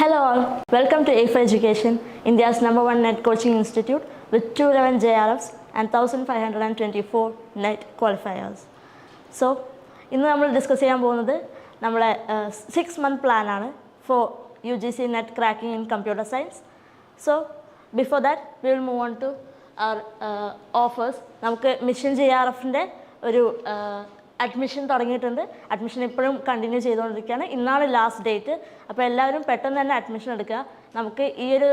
Hello all, welcome to A4 Education, India's number one net coaching institute with 211 JRFs and 1524 net qualifiers. So ഇന്ന് നമ്മൾ discuss ചെയ്യാൻ പോകുന്നത് നമ്മളെ six month പ്ലാനാണ് for U G C net cracking in computer science so before that we will move on to our offers നമുക്ക് mission J R എഫിന്റെ ഒരു admission തുടങ്ങിയിട്ടുണ്ട്. അഡ്മിഷൻ ഇപ്പോഴും കണ്ടിന്യൂ ചെയ്തുകൊണ്ടിരിക്കുകയാണ്. ഇന്നാണ് ലാസ്റ്റ് ഡേറ്റ് അപ്പോൾ എല്ലാവരും പെട്ടെന്ന് തന്നെ അഡ്മിഷൻ എടുക്കുക. നമുക്ക് ഈ ഒരു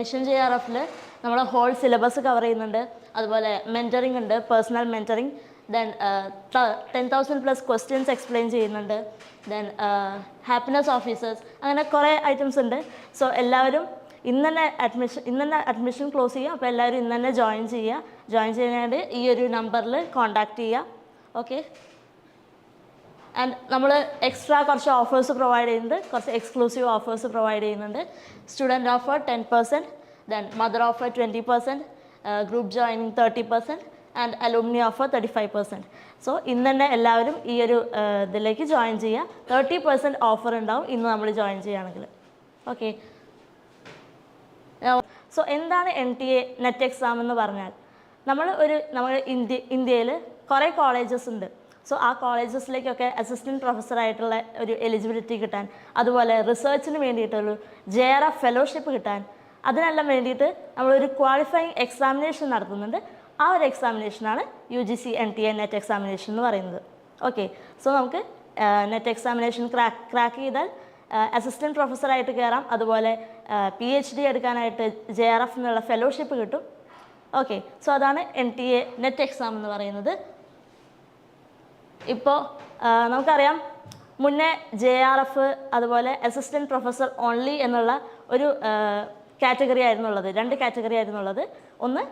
മിഷൻ ജെ ആർ എഫിൽ നമ്മളെ ഹോൾ സിലബസ് കവർ ചെയ്യുന്നുണ്ട്. അതുപോലെ മെന്ററിങ് ഉണ്ട് personal mentoring then ten thousand plus questions explain ചെയ്യുന്നുണ്ട്. ദെൻ ഹാപ്പിനെസ് ഓഫീസേഴ്സ് അങ്ങനെ കുറേ ഐറ്റംസ് ഉണ്ട്. സോ എല്ലാവരും ഇന്ന് തന്നെ അഡ്മിഷൻ ഇന്ന് തന്നെ അഡ്മിഷൻ ക്ലോസ് ചെയ്യുക. അപ്പോൾ എല്ലാവരും ഇന്ന് തന്നെ ജോയിൻ ചെയ്യുക. ജോയിൻ ചെയ്യാനായിട്ട് ഈ ഒരു നമ്പറിൽ കോൺടാക്റ്റ് ചെയ്യുക. ഓക്കെ ആൻഡ് നമ്മൾ എക്സ്ട്രാ കുറച്ച് ഓഫേഴ്സ് പ്രൊവൈഡ് ചെയ്യുന്നുണ്ട്. കുറച്ച് എക്സ്ക്ലൂസീവ് ഓഫേഴ്സ് പ്രൊവൈഡ് ചെയ്യുന്നുണ്ട്. Student offer ten percent then mother offer twenty percent group joining thirty percent and alumni offer thirty five percent so ഇന്ന് തന്നെ എല്ലാവരും ഈ ഒരു uh, ഇതിലേക്ക് ജോയിൻ ചെയ്യുക തേർട്ടി പെർസെന്റ് ഓഫർ ഉണ്ടാവും ഇന്ന് നമ്മൾ ജോയിൻ ചെയ്യുകയാണെങ്കിൽ. ഓക്കെ സോ എന്താണ് N T A net exam എന്ന് പറഞ്ഞാൽ നമ്മൾ ഒരു നമ്മൾ ഇന്ത്യ ഇന്ത്യയിൽ കുറേ കോളേജസ് ഉണ്ട്. സോ ആ കോളേജസിലേക്കൊക്കെ അസിസ്റ്റന്റ് പ്രൊഫസറായിട്ടുള്ള ഒരു എലിജിബിലിറ്റി കിട്ടാൻ അതുപോലെ റിസർച്ചിന് വേണ്ടിയിട്ടൊരു ജെ ആർ എഫ് ഫെലോഷിപ്പ് കിട്ടാൻ അതിനെല്ലാം വേണ്ടിയിട്ട് നമ്മളൊരു ക്വാളിഫയിങ് എക്സാമിനേഷൻ നടത്തുന്നുണ്ട്. ആ ഒരു എക്സാമിനേഷനാണ് U G C N T A net examination എന്ന് പറയുന്നത്. ഓക്കെ സോ നമുക്ക് നെറ്റ് എക്സാമിനേഷൻ ക്രാക്ക് ക്രാക്ക് ചെയ്താൽ അസിസ്റ്റന്റ് പ്രൊഫസറായിട്ട് കയറാം അതുപോലെ പി എച്ച് ഡി എടുക്കാനായിട്ട് ജെ ആർ എഫ് എന്നുള്ള ഫെലോഷിപ്പ് കിട്ടും. ഓക്കെ സോ അതാണ് N T A net exam എന്ന് പറയുന്നത്. ഇപ്പോൾ നമുക്കറിയാം മുന്നേ ജെ ആർ എഫ് അതുപോലെ അസിസ്റ്റന്റ് പ്രൊഫസർ ഓൺലി എന്നുള്ള ഒരു കാറ്റഗറി ആയിരുന്നുള്ളത് രണ്ട് കാറ്റഗറി ആയിരുന്നുള്ളത് ഒന്ന്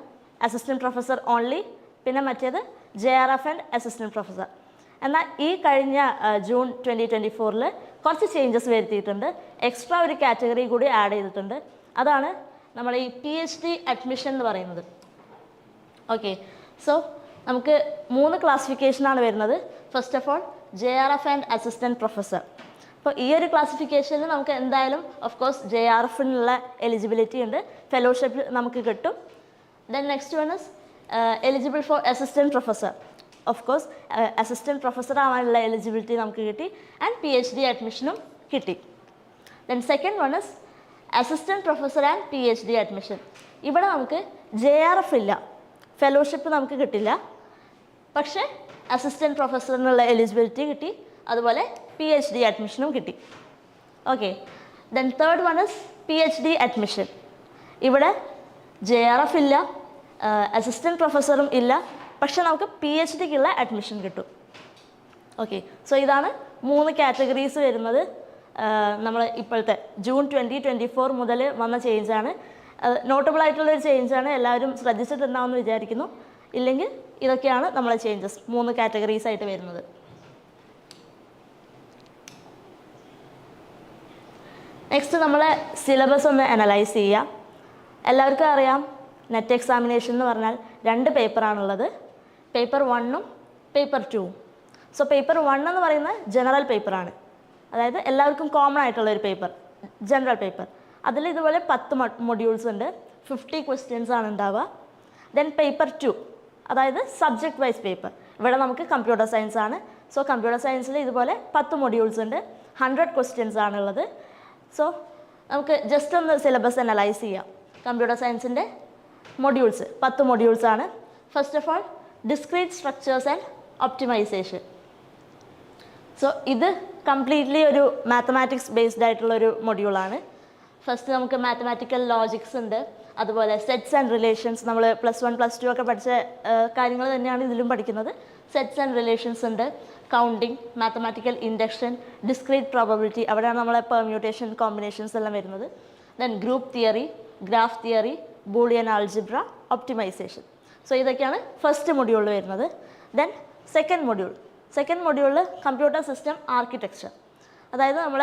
അസിസ്റ്റന്റ് പ്രൊഫസർ ഓൺലി പിന്നെ മറ്റേത് J R F and assistant professor എന്നാൽ ഈ കഴിഞ്ഞ ജൂൺ ട്വന്റി ട്വന്റി ഫോറിൽ കുറച്ച് ചേഞ്ചസ് വരുത്തിയിട്ടുണ്ട്. എക്സ്ട്രാ ഒരു കാറ്റഗറി കൂടി ആഡ് ചെയ്തിട്ടുണ്ട്. അതാണ് നമ്മൾ ഈ പി എച്ച് ഡി അഡ്മിഷൻ എന്ന് പറയുന്നത്. ഓക്കെ സോ നമുക്ക് മൂന്ന് ക്ലാസിഫിക്കേഷനാണ് വരുന്നത്. First of all J R F and assistant professor അപ്പോൾ ഈ ഒരു ക്ലാസിഫിക്കേഷനിൽ നമുക്ക് എന്തായാലും ഓഫ് കോഴ്സ് ജെ ആർ എഫിനുള്ള എലിജിബിലിറ്റി ഉണ്ട്. ഫെലോഷിപ്പ് നമുക്ക് കിട്ടും. Then next one is eligible for assistant professor of course assistant professor ആവാനുള്ള എലിജിബിലിറ്റി നമുക്ക് കിട്ടി. ആൻഡ് പി എച്ച് ഡി അഡ്മിഷനും കിട്ടി. Then second one is assistant professor and P H D admission ഇവിടെ നമുക്ക് ജെ ആർ എഫ് ഇല്ല. Fellowship നമുക്ക് കിട്ടില്ല. പക്ഷേ അസിസ്റ്റന്റ് പ്രൊഫസറിനുള്ള എലിജിബിലിറ്റി കിട്ടി അതുപോലെ പി എച്ച് ഡി അഡ്മിഷനും കിട്ടി. Okay then third one is P H D admission ഇവിടെ ജെ ആർ എഫ് ഇല്ല അസിസ്റ്റന്റ് പ്രൊഫസറും ഇല്ല പക്ഷെ നമുക്ക് പി എച്ച് ഡിക്കുള്ള അഡ്മിഷൻ കിട്ടും. ഓക്കെ സോ ഇതാണ് മൂന്ന് കാറ്റഗറീസ് വരുന്നത്. നമ്മൾ ഇപ്പോഴത്തെ ജൂൺ ട്വന്റി ട്വന്റി ഫോർ മുതൽ വന്ന ചേഞ്ചാണ് നോട്ടബിൾ ആയിട്ടുള്ളൊരു ചേഞ്ചാണ് എല്ലാവരും ശ്രദ്ധിച്ചിട്ടുണ്ടാവുമെന്ന് വിചാരിക്കുന്നു. ഇല്ലെങ്കിൽ ഇതൊക്കെയാണ് നമ്മളെ ചേഞ്ചസ് മൂന്ന് കാറ്റഗറീസ് ആയിട്ട് വരുന്നത്. നെക്സ്റ്റ് നമ്മളെ സിലബസ് ഒന്ന് അനലൈസ് ചെയ്യാം. എല്ലാവർക്കും അറിയാം നെറ്റ് എക്സാമിനേഷൻ എന്ന് പറഞ്ഞാൽ രണ്ട് പേപ്പറാണുള്ളത് പേപ്പർ വണ്ണും പേപ്പർ ടൂവും സോ പേപ്പർ വൺ എന്ന് പറയുന്നത് ജനറൽ പേപ്പറാണ് അതായത് എല്ലാവർക്കും കോമൺ ആയിട്ടുള്ള ഒരു പേപ്പർ ജനറൽ പേപ്പർ അതിൽ ഇതുപോലെ പത്ത് മൊഡ്യൂൾസ് ഉണ്ട്. ഫിഫ്റ്റി ക്വസ്റ്റ്യൻസ് ആണ് ഉണ്ടാവുക. ദെൻ പേപ്പർ ടു അതായത് സബ്ജക്റ്റ് വൈസ് പേപ്പർ ഇവിടെ നമുക്ക് കമ്പ്യൂട്ടർ സയൻസ് ആണ്. സോ കമ്പ്യൂട്ടർ സയൻസിൽ ഇതുപോലെ പത്ത് മൊഡ്യൂൾസ് ഉണ്ട്. ഹൺഡ്രഡ് ക്വസ്റ്റ്യൻസ് ആണുള്ളത്. സോ നമുക്ക് ജസ്റ്റ് ഒന്ന് സിലബസ് അനലൈസ് ചെയ്യാം. കമ്പ്യൂട്ടർ സയൻസിന്റെ മൊഡ്യൂൾസ് പത്ത് മൊഡ്യൂൾസ് ആണ്. First of all discrete structures and optimisation so ഇത് കംപ്ലീറ്റ്ലി ഒരു മാത്തമാറ്റിക്സ് ബേസ്ഡ് ആയിട്ടുള്ള ഒരു മൊഡ്യൂളാണ് ഫസ്റ്റ് നമുക്ക് മാത്തമാറ്റിക്കൽ ലോജിക്സ് ഉണ്ട്. അതുപോലെ സെറ്റ്സ് ആൻഡ് റിലേഷൻസ് നമ്മൾ പ്ലസ് വൺ പ്ലസ് ടു ഒക്കെ പഠിച്ച കാര്യങ്ങൾ തന്നെയാണ് ഇതിലും പഠിക്കുന്നത്. സെറ്റ്സ് ആൻഡ് റിലേഷൻസ് ഉണ്ട്. Counting mathematical induction discrete probability അവിടെയാണ് നമ്മളെ പെർമ്യൂട്ടേഷൻ കോമ്പിനേഷൻസ് എല്ലാം വരുന്നത്. Then group theory graph theory Boolean algebra optimisation so ഇതൊക്കെയാണ് ഫസ്റ്റ് മൊഡ്യൂളിൽ വരുന്നത്. ദെൻ സെക്കൻഡ് മൊഡ്യൂൾ സെക്കൻഡ് മൊഡ്യൂളിൽ കമ്പ്യൂട്ടർ സിസ്റ്റം ആർക്കിടെക്ചർ അതായത് നമ്മൾ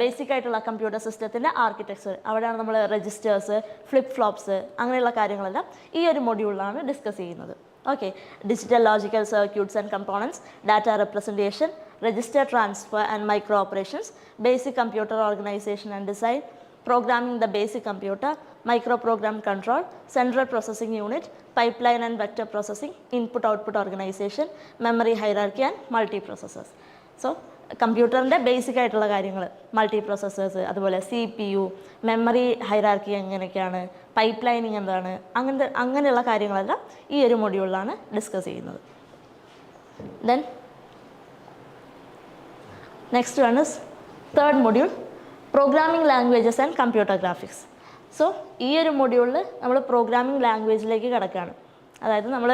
ബേസിക് ആയിട്ടുള്ള കമ്പ്യൂട്ടർ സിസ്റ്റത്തിന്റെ ആർക്കിടെക്ചർ അവിടെയാണ് നമ്മൾ രജിസ്റ്റേഴ്സ് ഫ്ലിപ്പ് ഫ്ലോപ്സ് അങ്ങനെയുള്ള കാര്യങ്ങളെല്ലാം ഈ ഒരു മൊഡ്യൂളിലാണ് ഡിസ്കസ് ചെയ്യുന്നത്. Okay digital logical circuits and components data representation register transfer and micro operations basic computer organisation and design programming the basic computer micro program control central processing unit pipeline and vector processing input output organisation memory hierarchy and multi processors so കമ്പ്യൂട്ടറിന്റെ basic ആയിട്ടുള്ള കാര്യങ്ങൾ multi processors അതുപോലെ C P U memory hierarchy എങ്ങനെയൊക്കെയാണ് pipe lining എന്താണ് അങ്ങനത്തെ അങ്ങനെയുള്ള കാര്യങ്ങളെല്ലാം ഈ ഒരു മൊഡ്യൂളിലാണ് ഡിസ്കസ് ചെയ്യുന്നത്. Then next one is third module programming languages and computer graphics so ഈ ഒരു മൊഡ്യൂളിൽ നമ്മൾ പ്രോഗ്രാമിംഗ് ലാംഗ്വേജിലേക്ക് കിടക്കുകയാണ് അതായത് നമ്മൾ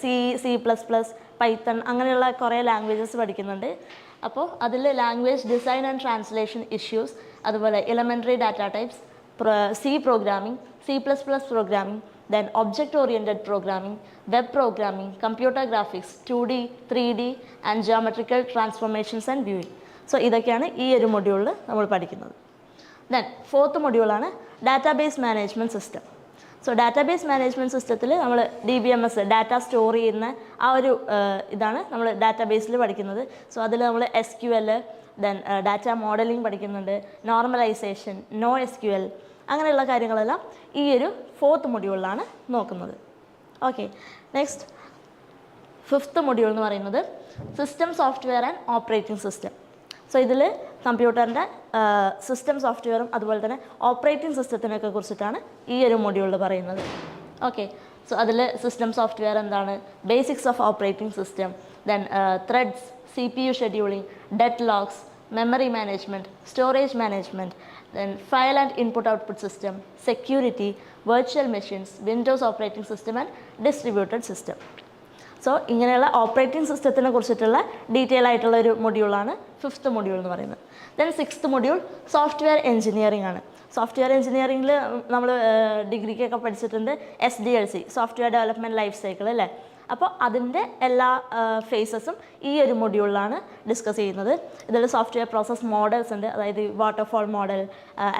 C C plus plus Python അങ്ങനെയുള്ള കുറേ ലാംഗ്വേജസ് പഠിക്കുന്നുണ്ട്. അപ്പോൾ അതിൽ language design and translation issues അതുപോലെ elementary data types C programming C plus plus programming then object oriented programming web programming computer graphics two D three D and geometrical transformations and viewing so ഇതൊക്കെയാണ് ഈ ഒരു മൊഡ്യൂളിൽ നമ്മൾ പഠിക്കുന്നത്. Then fourth മൊഡ്യൂളാണ് database management system so database management സിസ്റ്റത്തിൽ നമ്മൾ D B M S data store ചെയ്യുന്ന ആ ഒരു ഇതാണ് നമ്മൾ ഡാറ്റാബേസിൽ പഠിക്കുന്നത്. സോ അതിൽ നമ്മൾ S Q L then data modeling പഠിക്കുന്നുണ്ട് normalization no S Q L അങ്ങനെയുള്ള കാര്യങ്ങളെല്ലാം ഈ ഒരു ഫോർത്ത് മൊഡ്യൂളിലാണ് നോക്കുന്നത്. ഓക്കെ നെക്സ്റ്റ് ഫിഫ്ത്ത് മൊഡ്യൂൾ എന്ന് പറയുന്നത് system software and operating system so ഇതിൽ കമ്പ്യൂട്ടറിന്റെ സിസ്റ്റം സോഫ്റ്റ്വെയറും അതുപോലെ തന്നെ ഓപ്പറേറ്റിംഗ് സിസ്റ്റത്തിനൊക്കെ കുറിച്ചിട്ടാണ് ഈ ഒരു മൊഡ്യൂളിൽ പറയുന്നത്. ഓക്കെ സോ അതിൽ സിസ്റ്റം സോഫ്റ്റ്വെയർ എന്താണ്? Basics of operating system then threads C P U scheduling deadlocks memory management storage management then file and input output system security virtual machines Windows operating system and distributed system so ഇങ്ങനെയുള്ള operating സിസ്റ്റത്തിനെ കുറിച്ചിട്ടുള്ള detail ആയിട്ടുള്ള ഒരു മൊഡ്യൂളാണ് fifth module എന്ന് പറയുന്നത്. Then sixth module software engineering ആണ്. Software എഞ്ചിനീയറിംഗിൽ നമ്മൾ ഡിഗ്രിക്കൊക്കെ പഠിച്ചിട്ടുണ്ട് S D L C software development life cycle അല്ലേ? അപ്പോൾ അതിന്റെ എല്ലാ ഫേസസും ഈ ഒരു മൊഡ്യൂളിലാണ് ഡിസ്കസ് ചെയ്യുന്നത്. ഇതിൽ സോഫ്റ്റ്വെയർ പ്രോസസ് മോഡൽസ് ഉണ്ട്. അതായത് വാട്ടർഫോൾ മോഡൽ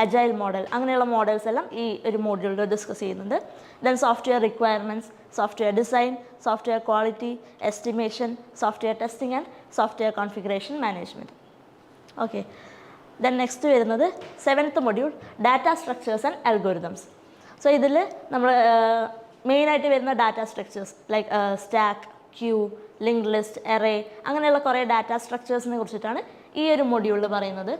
അജൈൽ മോഡൽ അങ്ങനെയുള്ള മോഡൽസ് എല്ലാം ഈ ഒരു മോഡ്യൂളിൽ ഡിസ്കസ് ചെയ്യുന്നുണ്ട്. Then software requirements software design software quality estimation software testing and software configuration management okay then next വരുന്നത് seventh module data structures and algorithms so ഇതിൽ നമ്മൾ മെയിനായിട്ട് വരുന്ന data structures like stack queue link list array അങ്ങനെയുള്ള കുറേ data സ്ട്രക്ചേഴ്സിനെ കുറിച്ചിട്ടാണ് ഈ ഒരു മൊഡ്യൂളിൽ പറയുന്നത്.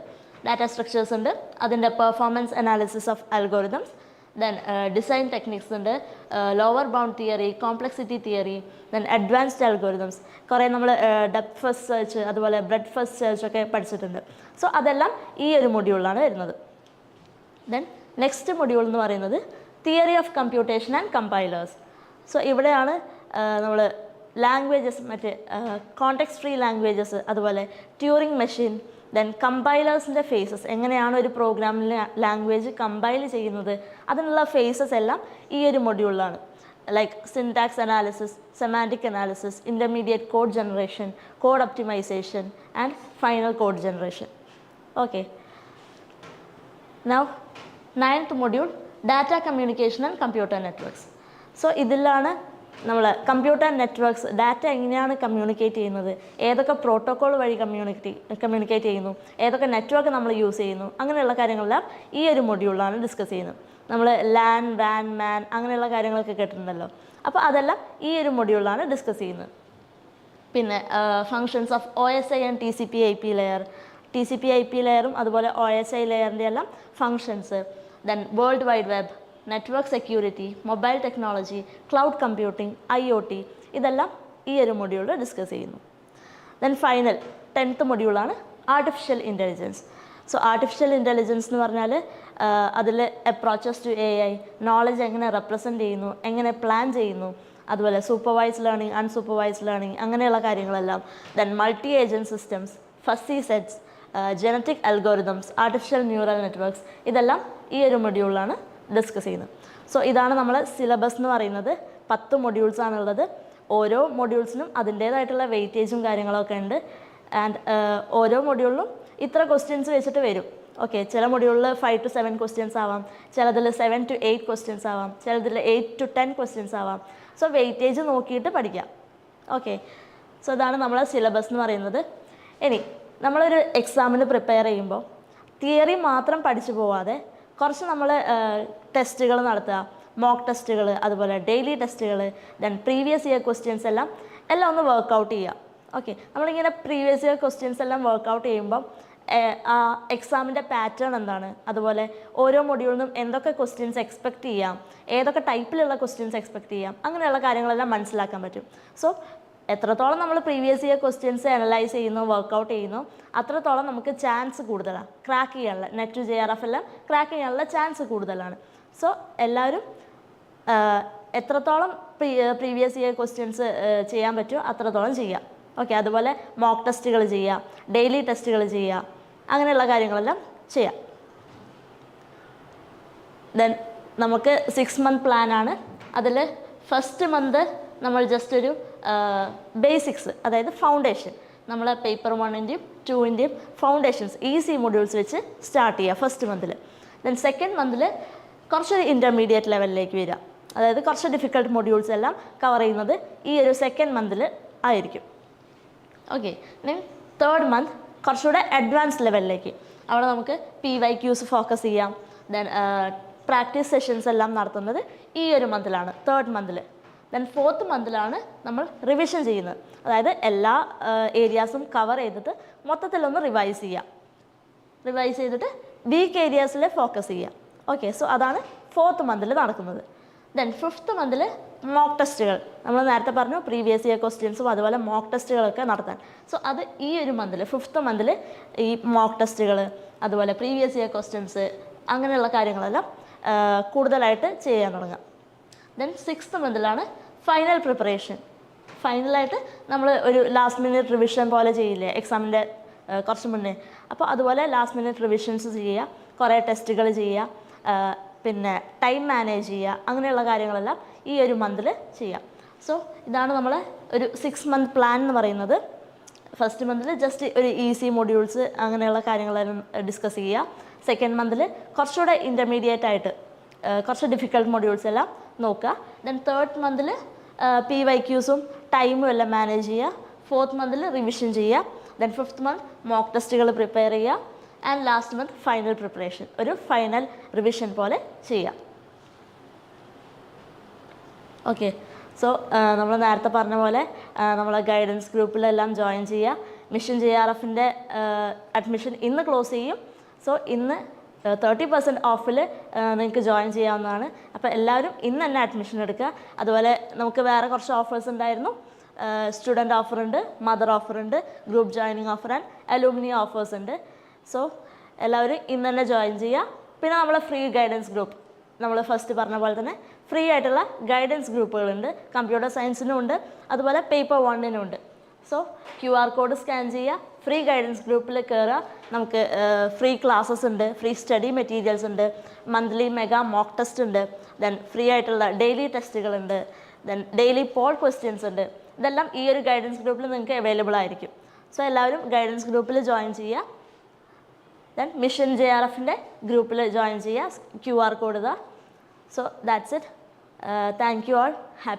ഡാറ്റ സ്ട്രക്ചേഴ്സ് ഉണ്ട് അതിന്റെ performance analysis of algorithms then design techniques ഉണ്ട് lower bound theory complexity theory then advanced algorithms കുറേ നമ്മൾ ഡെപ്ത് ഫസ്റ്റ് സെർച്ച് അതുപോലെ ബ്രെഡ് ഫസ്റ്റ് സെർച്ച് ഒക്കെ പഠിച്ചിട്ടുണ്ട്. സോ അതെല്ലാം ഈ ഒരു മൊഡ്യൂളിലാണ് വരുന്നത്. ദെൻ നെക്സ്റ്റ് മൊഡ്യൂൾ എന്ന് പറയുന്നത് theory of computation and compilers so ഇവിടെയാണ് നമ്മൾ ലാംഗ്വേജസ് മറ്റ് കോണ്ടെക്സ്റ്റ് ഫ്രീ ലാംഗ്വേജസ് അതുപോലെ ട്യൂറിങ് മെഷീൻ ദെൻ കമ്പൈലേഴ്സിന്റെ ഫേസസ് എങ്ങനെയാണ് ഒരു പ്രോഗ്രാമിലെ ലാംഗ്വേജ് കമ്പൈൽ ചെയ്യുന്നത്? അതിനുള്ള ഫേസസ് എല്ലാം ഈ ഒരു മൊഡ്യൂളിലാണ് like syntax analysis semantic analysis intermediate code generation code optimization and final code generation okay now ninth module data communication and computer networks so ഇതിലാണ് നമ്മൾ കമ്പ്യൂട്ടർ നെറ്റ്വർക്ക്സ് ഡാറ്റ എങ്ങനെയാണ് കമ്മ്യൂണിക്കേറ്റ് ചെയ്യുന്നത്? ഏതൊക്കെ പ്രോട്ടോക്കോൾ വഴി കമ്മ്യൂണിറ്റി കമ്മ്യൂണിക്കേറ്റ് ചെയ്യുന്നു? ഏതൊക്കെ network നമ്മൾ use ചെയ്യുന്നു? അങ്ങനെയുള്ള കാര്യങ്ങളെല്ലാം ഈ ഒരു മൊഡ്യൂളിലാണ് ഡിസ്കസ് ചെയ്യുന്നത്. നമ്മൾ ലാൻ വാൻ മാൻ അങ്ങനെയുള്ള കാര്യങ്ങളൊക്കെ കേട്ടിട്ടുണ്ടല്ലോ. അപ്പോൾ അതെല്ലാം ഈ ഒരു മൊഡ്യൂളിലാണ് ഡിസ്കസ് ചെയ്യുന്നത്. പിന്നെ functions of O S I and T C P I P layer T C P I P ലെയറും അതുപോലെ ഒ എസ് ഐ ലെയറിന്റെ എല്ലാം functions then World Wide Web, network security mobile technology cloud computing I O T ഇതെല്ലാം ഈ ഒരു മൊഡ്യൂളിൽ discuss ചെയ്യുന്നു. Then final tenth മൊഡ്യൂളാണ് artificial intelligence so artificial intelligence എന്ന് പറഞ്ഞാൽ അതിൽ approaches to A I knowledge എങ്ങനെ റെപ്രസെന്റ് ചെയ്യുന്നു എങ്ങനെ പ്ലാൻ ചെയ്യുന്നു അതുപോലെ സൂപ്പർവൈസ് ലേണിംഗ് അൺസൂപ്പർവൈസ് ലേണിംഗ് അങ്ങനെയുള്ള കാര്യങ്ങളെല്ലാം. Then multi agent systems fuzzy sets genetic algorithms artificial neural networks ഇതെല്ലാം ഈ ഒരു മൊഡ്യൂളിലാണ് ഡിസ്കസ് ചെയ്യുന്നത്. സോ ഇതാണ് നമ്മൾ സിലബസ് എന്ന് പറയുന്നത്. പത്ത് മൊഡ്യൂൾസ് ആണുള്ളത് ഓരോ മൊഡ്യൂൾസിനും അതിന്റേതായിട്ടുള്ള വെയിറ്റേജും കാര്യങ്ങളൊക്കെ ഉണ്ട്. ആൻഡ് ഓരോ മൊഡ്യൂളിലും ഇത്ര ക്വസ്റ്റ്യൻസ് വെച്ചിട്ട് വരും. ഓക്കെ ചില മൊഡ്യൂളിൽ ഫൈവ് ടു സെവൻ ക്വസ്റ്റ്യൻസ് ആവാം. ചിലതിൽ സെവൻ ടു എയ്റ്റ് ക്വസ്റ്റ്യൻസ് ആവാം. ചിലതിൽ എയ്റ്റ് ടു ടെൻ ക്വസ്റ്റ്യൻസ് ആവാം. സോ വെയിറ്റേജ് നോക്കിയിട്ട് പഠിക്കാം. ഓക്കെ സോ അതാണ് നമ്മളെ സിലബസ് എന്ന് പറയുന്നത്. ഇനി നമ്മളൊരു എക്സാമിന് പ്രിപ്പയർ ചെയ്യുമ്പോൾ തിയറി മാത്രം പഠിച്ചു പോവാതെ കുറച്ച് നമ്മൾ ടെസ്റ്റുകൾ നടത്തുക. മോക്ക് ടെസ്റ്റുകൾ അതുപോലെ ഡെയിലി ടെസ്റ്റുകൾ ദെൻ പ്രീവിയസ് ഇയർ ക്വസ്റ്റ്യൻസ് എല്ലാം എല്ലാം ഒന്ന് വർക്കൗട്ട് ചെയ്യുക. ഓക്കെ നമ്മളിങ്ങനെ പ്രീവിയസ് ഇയർ ക്വസ്റ്റ്യൻസ് എല്ലാം വർക്കൗട്ട് ചെയ്യുമ്പം ആ എക്സാമിന്റെ പാറ്റേൺ എന്താണ്? അതുപോലെ ഓരോ മൊഡ്യൂളിൽ നിന്നും എന്തൊക്കെ ക്വസ്റ്റ്യൻസ് എക്സ്പെക്റ്റ് ചെയ്യാം? ഏതൊക്കെ ടൈപ്പിലുള്ള ക്വസ്റ്റ്യൻസ് എക്സ്പെക്റ്റ് ചെയ്യാം? അങ്ങനെയുള്ള കാര്യങ്ങളെല്ലാം മനസ്സിലാക്കാൻ പറ്റും. സോ എത്രത്തോളം നമ്മൾ പ്രീവിയസ് ഇയർ ക്വസ്റ്റ്യൻസ് അനലൈസ് ചെയ്യുന്നു വർക്കൗട്ട് ചെയ്യുന്നു അത്രത്തോളം നമുക്ക് ചാൻസ് കൂടുതലാണ്. ക്രാക്ക് ചെയ്യാനുള്ള നെറ്റ് ജെ ആർ എഫ് എല്ലാം ക്രാക്ക് ചെയ്യാനുള്ള ചാൻസ് കൂടുതലാണ്. സോ എല്ലാവരും എത്രത്തോളം പ്രീവിയസ് ഇയർ ക്വസ്റ്റ്യൻസ് ചെയ്യാൻ പറ്റുമോ അത്രത്തോളം ചെയ്യാം. ഓക്കെ അതുപോലെ മോക്ക് ടെസ്റ്റുകൾ ചെയ്യാം ഡെയിലി ടെസ്റ്റുകൾ ചെയ്യാം അങ്ങനെയുള്ള കാര്യങ്ങളെല്ലാം ചെയ്യാം. ദെൻ നമുക്ക് സിക്സ് മന്ത് പ്ലാനാണ് അതിൽ ഫസ്റ്റ് മന്ത് നമ്മൾ ജസ്റ്റ് ഒരു ബേസിക്സ് അതായത് ഫൗണ്ടേഷൻ നമ്മൾ പേപ്പർ വണ്ണിന്റെയും ടുവിന്റെയും ഫൗണ്ടേഷൻസ് ഈസി മൊഡ്യൂൾസ് വെച്ച് സ്റ്റാർട്ട് ചെയ്യുക ഫസ്റ്റ് മന്തിൽ ദെൻ സെക്കൻഡ് മന്തിൽ കുറച്ചൊരു ഇന്റർമീഡിയറ്റ് ലെവലിലേക്ക് വരിക അതായത് കുറച്ച് ഡിഫിക്കൾട്ട് മൊഡ്യൂൾസ് എല്ലാം കവർ ചെയ്യുന്നത് ഈ ഒരു സെക്കൻഡ് മന്തിൽ ആയിരിക്കും. ഓക്കെ ദെൻ തേർഡ് മന്ത് കുറച്ചുകൂടെ അഡ്വാൻസ് ലെവലിലേക്ക് അവിടെ നമുക്ക് പി വൈ ക്യൂസ് ഫോക്കസ് ചെയ്യാം. ദെൻ പ്രാക്ടീസ് സെഷൻസ് എല്ലാം നടത്തുന്നത് ഈ ഒരു മന്തിലാണ് തേർഡ് മന്തിൽ ദെൻ ഫോർത്ത് മന്തിലാണ് നമ്മൾ റിവിഷൻ ചെയ്യുന്നത്. അതായത് എല്ലാ ഏരിയാസും കവർ ചെയ്തിട്ട് മൊത്തത്തിലൊന്ന് റിവൈസ് ചെയ്യാം. റിവൈസ് ചെയ്തിട്ട് വീക്ക് ഏരിയാസിൽ ഫോക്കസ് ചെയ്യാം. ഓക്കെ സോ അതാണ് ഫോർത്ത് മന്തിൽ നടക്കുന്നത്. ദെൻ ഫിഫ്ത്ത് മന്തിൽ മോക്ക് ടെസ്റ്റുകൾ നമ്മൾ നേരത്തെ പറഞ്ഞു പ്രീവിയസ് ഇയർ ക്വസ്റ്റ്യൻസും അതുപോലെ മോക്ക് ടെസ്റ്റുകളൊക്കെ നടത്താൻ. സോ അത് ഈ ഒരു മന്തിൽ ഫിഫ്ത്ത് മന്തിൽ ഈ മോക്ക് ടെസ്റ്റുകൾ അതുപോലെ പ്രീവിയസ് ഇയർ ക്വസ്റ്റ്യൻസ് അങ്ങനെയുള്ള കാര്യങ്ങളെല്ലാം കൂടുതലായിട്ട് ചെയ്യാൻ തുടങ്ങാം. ദെൻ സിക്സ്ത് മന്തിലാണ് ഫൈനൽ പ്രിപ്പറേഷൻ ഫൈനലായിട്ട് നമ്മൾ ഒരു ലാസ്റ്റ് മിനിറ്റ് റിവിഷൻ പോലെ ചെയ്യില്ലേ എക്സാമിന്റെ കുറച്ച് മുന്നേ. അപ്പോൾ അതുപോലെ ലാസ്റ്റ് മിനിറ്റ് റിവിഷൻസ് ചെയ്യുക കുറേ ടെസ്റ്റുകൾ ചെയ്യുക പിന്നെ ടൈം മാനേജ് ചെയ്യുക അങ്ങനെയുള്ള കാര്യങ്ങളെല്ലാം ഈ ഒരു മന്തിൽ ചെയ്യാം സോ ഇതാണ് നമ്മൾ ഒരു സിക്സ് മന്ത് പ്ലാൻ എന്ന് പറയുന്നത്. ഫസ്റ്റ് മന്തിൽ ജസ്റ്റ് ഒരു ഈസി മൊഡ്യൂൾസ് അങ്ങനെയുള്ള കാര്യങ്ങളെല്ലാം ഡിസ്കസ് ചെയ്യുക. സെക്കൻഡ് മന്തിൽ കുറച്ചുകൂടെ ഇന്റർമീഡിയറ്റ് ആയിട്ട് കുറച്ച് ഡിഫിക്കൽട്ട് മൊഡ്യൂൾസ് എല്ലാം നോക്കുക. ദെൻ തേർഡ് മന്തിൽ പി വൈ ക്യൂസും ടൈമും എല്ലാം മാനേജ് ചെയ്യുക. ഫോർത്ത് മന്തിൽ റിവിഷൻ ചെയ്യുക. ദെൻ ഫിഫ്ത്ത് മന്ത് മോക്ക് ടെസ്റ്റുകൾ പ്രിപ്പയർ ചെയ്യുക. And last month final preparation ഒരു ഫൈനൽ റിവിഷൻ പോലെ ചെയ്യുക. ഓക്കെ സോ നമ്മൾ നേരത്തെ പറഞ്ഞ പോലെ നമ്മൾ ഗൈഡൻസ് ഗ്രൂപ്പിലെല്ലാം ജോയിൻ ചെയ്യുക. മിഷൻ ജെ ആർ എഫിന്റെ അഡ്മിഷൻ ഇന്ന് ക്ലോസ് ചെയ്യും. സോ ഇന്ന് തേർട്ടി പെർസെന്റ് ഓഫിൽ നിങ്ങൾക്ക് ജോയിൻ ചെയ്യാവുന്നതാണ്. അപ്പോൾ എല്ലാവരും ഇന്ന് തന്നെ അഡ്മിഷൻ എടുക്കുക. അതുപോലെ നമുക്ക് വേറെ കുറച്ച് ഓഫേഴ്സ് ഉണ്ടായിരുന്നു. സ്റ്റുഡന്റ് ഉണ്ട് മദർ ഓഫർ ഉണ്ട് group joining offer and alumni offers ഉണ്ട്. സോ എല്ലാവരും ഇന്ന് തന്നെ ജോയിൻ ചെയ്യുക. പിന്നെ നമ്മളെ ഫ്രീ ഗൈഡൻസ് ഗ്രൂപ്പ് നമ്മൾ ഫസ്റ്റ് പറഞ്ഞ പോലെ തന്നെ ഫ്രീ ആയിട്ടുള്ള ഗൈഡൻസ് ഗ്രൂപ്പുകളുണ്ട് കമ്പ്യൂട്ടർ സയൻസിനും ഉണ്ട്. അതുപോലെ പേപ്പർ വണ്ണിനും ഉണ്ട്. So Q R code scan ചെയ്യുക. ഫ്രീ ഗൈഡൻസ് ഗ്രൂപ്പിൽ കയറുക നമുക്ക് ഫ്രീ ക്ലാസ്സസ് ഉണ്ട് ഫ്രീ സ്റ്റഡി മെറ്റീരിയൽസ് ഉണ്ട് മന്ത്ലി മെഗാ മോക്ക് ടെസ്റ്റ് ഉണ്ട് ദെൻ ഫ്രീ ആയിട്ടുള്ള ഡെയിലി ടെസ്റ്റുകളുണ്ട് ദെൻ ഡെയിലി പോൾ ക്വസ്റ്റ്യൻസ് ഉണ്ട്. ഇതെല്ലാം ഈ ഒരു ഗൈഡൻസ് ഗ്രൂപ്പിൽ നിങ്ങൾക്ക് അവൈലബിൾ ആയിരിക്കും. സോ എല്ലാവരും ഗൈഡൻസ് ഗ്രൂപ്പിൽ ജോയിൻ ചെയ്യുക ദെൻ മിഷൻ ജെ ആർ എഫിന്റെ ഗ്രൂപ്പിൽ ജോയിൻ ചെയ്യുക ക്യു ആർ കോഡ് ഇതാ. So that's it thank you all happy